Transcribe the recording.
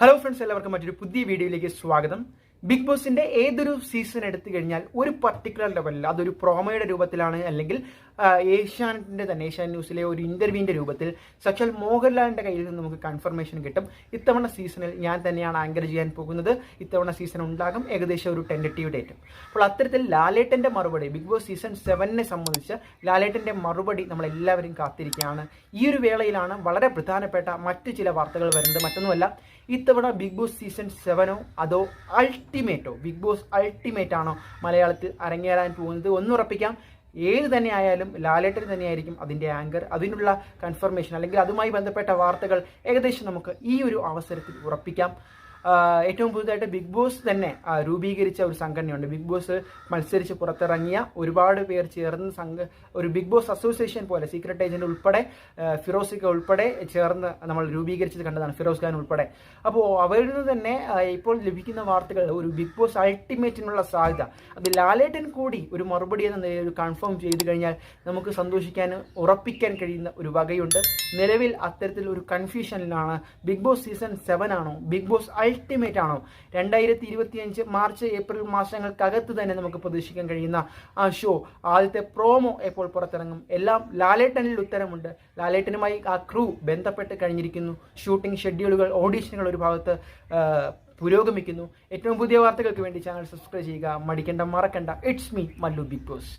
Hello friends എല്ലാവർക്കും മറ്റൊരു പുതിയ വീഡിയോയിലേക്ക് സ്വാഗതം. ബിഗ് ബോസിന്റെ ഏതൊരു സീസൺ എടുത്തു കഴിഞ്ഞാൽ ഒരു പർട്ടിക്കുലർ ലെവലിൽ അതൊരു പ്രോമയുടെ രൂപത്തിലാണ് അല്ലെങ്കിൽ ഏഷ്യാനെറ്റിന്റെ തന്നെ ഏഷ്യാനെറ്റ് ന്യൂസിലെ ഒരു ഇന്റർവ്യൂവിന്റെ രൂപത്തിൽ സച്ചൽ മോഹൻലാലിന്റെ കയ്യിൽ നിന്ന് നമുക്ക് കൺഫർമേഷൻ കിട്ടും. ഇത്തവണ സീസണിൽ ഞാൻ തന്നെയാണ് ആങ്കർ ചെയ്യാൻ പോകുന്നത്. ഇത്തവണ സീസൺ ഉണ്ടാകും ഏകദേശം ഒരു ടെന്റേറ്റീവ് ഡേറ്റ് അപ്പോൾ അത്തരത്തിൽ ലാലേട്ടന്റെ മറുപടി ബിഗ് ബോസ് സീസൺ സെവനെ സംബന്ധിച്ച് ലാലേട്ടന്റെ മറുപടി നമ്മൾ എല്ലാവരും കാത്തിരിക്കുകയാണ്. ഈ ഒരു വേളയിലാണ് വളരെ പ്രധാനപ്പെട്ട മറ്റു ചില വാർത്തകൾ വരുന്നത്. മറ്റൊന്നുമല്ല ഇത്തവണ ബിഗ് ബോസ് സീസൺ സെവനോ അതോ അൾട്ടിമേറ്റോ ബിഗ് ബോസ് അൾട്ടിമേറ്റ് ആണോ മലയാളത്തിൽ അരങ്ങേറാൻ പോകുന്നത്? ഒന്നുറപ്പിക്കാം. ഏത് തന്നെ ആയാലും ലാലേട്ടൻ തന്നെയായിരിക്കും അതിന്റെ ആങ്കർ അതിനുള്ള കൺഫർമേഷൻ അല്ലെങ്കിൽ അതുമായി ബന്ധപ്പെട്ട വാർത്തകൾ ഏകദേശം നമുക്ക് ഈ ഒരു അവസരത്തിൽ ഉറപ്പിക്കാം. ഏറ്റവും പുതുതായിട്ട് ബിഗ് ബോസ് തന്നെ രൂപീകരിച്ച ഒരു സംഘടനയുണ്ട്. ബിഗ് ബോസ് മത്സരിച്ച് പുറത്തിറങ്ങിയ ഒരുപാട് പേർ ചേർന്ന് സംഘ ഒരു ബിഗ് ബോസ് അസോസിയേഷൻ പോലെ സീക്രട്ട് ഏജന്റ് ഉൾപ്പെടെ ഫിറോസിക്ക ഉൾപ്പെടെ ചേർന്ന് നമ്മൾ രൂപീകരിച്ചത് കണ്ടതാണ് ഫിറോസ് ഖാൻ ഉൾപ്പെടെ. അപ്പോൾ അവരിൽ നിന്ന് തന്നെ ഇപ്പോൾ ലഭിക്കുന്ന വാർത്തകൾ ഒരു ബിഗ് ബോസ് അൾട്ടിമേറ്റിനുള്ള സാധ്യത. അത് ലാലേട്ടൻ കൂടി ഒരു മറുപടി എന്ന നിലയിൽ കൺഫേം ചെയ്തു കഴിഞ്ഞാൽ നമുക്ക് സന്തോഷിക്കാൻ ഉറപ്പിക്കാൻ കഴിയുന്ന ഒരു വകയുണ്ട്. നിലവിൽ അത്തരത്തിൽ ഒരു കൺഫ്യൂഷനിലാണ് ബിഗ് ബോസ് സീസൺ സെവൻ ആണോ ബിഗ് ബോസ് അൾട്ടിമേറ്റ് ആണോ? രണ്ടായിരത്തി ഇരുപത്തിയഞ്ച് മാർച്ച് ഏപ്രിൽ മാസങ്ങൾക്കകത്ത് തന്നെ നമുക്ക് പ്രതീക്ഷിക്കാൻ കഴിയുന്ന ആ ഷോ ആദ്യത്തെ പ്രോമോ എപ്പോൾ പുറത്തിറങ്ങും. എല്ലാം ലാലേട്ടനിൽ ഉത്തരമുണ്ട്. ലാലേട്ടനുമായി ആ ക്രൂ ബന്ധപ്പെട്ട് കഴിഞ്ഞിരിക്കുന്നു. ഷൂട്ടിംഗ് ഷെഡ്യൂളുകൾ ഓഡീഷനുകൾ ഒരു ഭാഗത്ത് പുരോഗമിക്കുന്നു. ഏറ്റവും പുതിയ വാർത്തകൾക്ക് വേണ്ടി ചാനൽ സബ്സ്ക്രൈബ് ചെയ്യുക. മടിക്കണ്ട മറക്കണ്ട. It's me Mallu big boss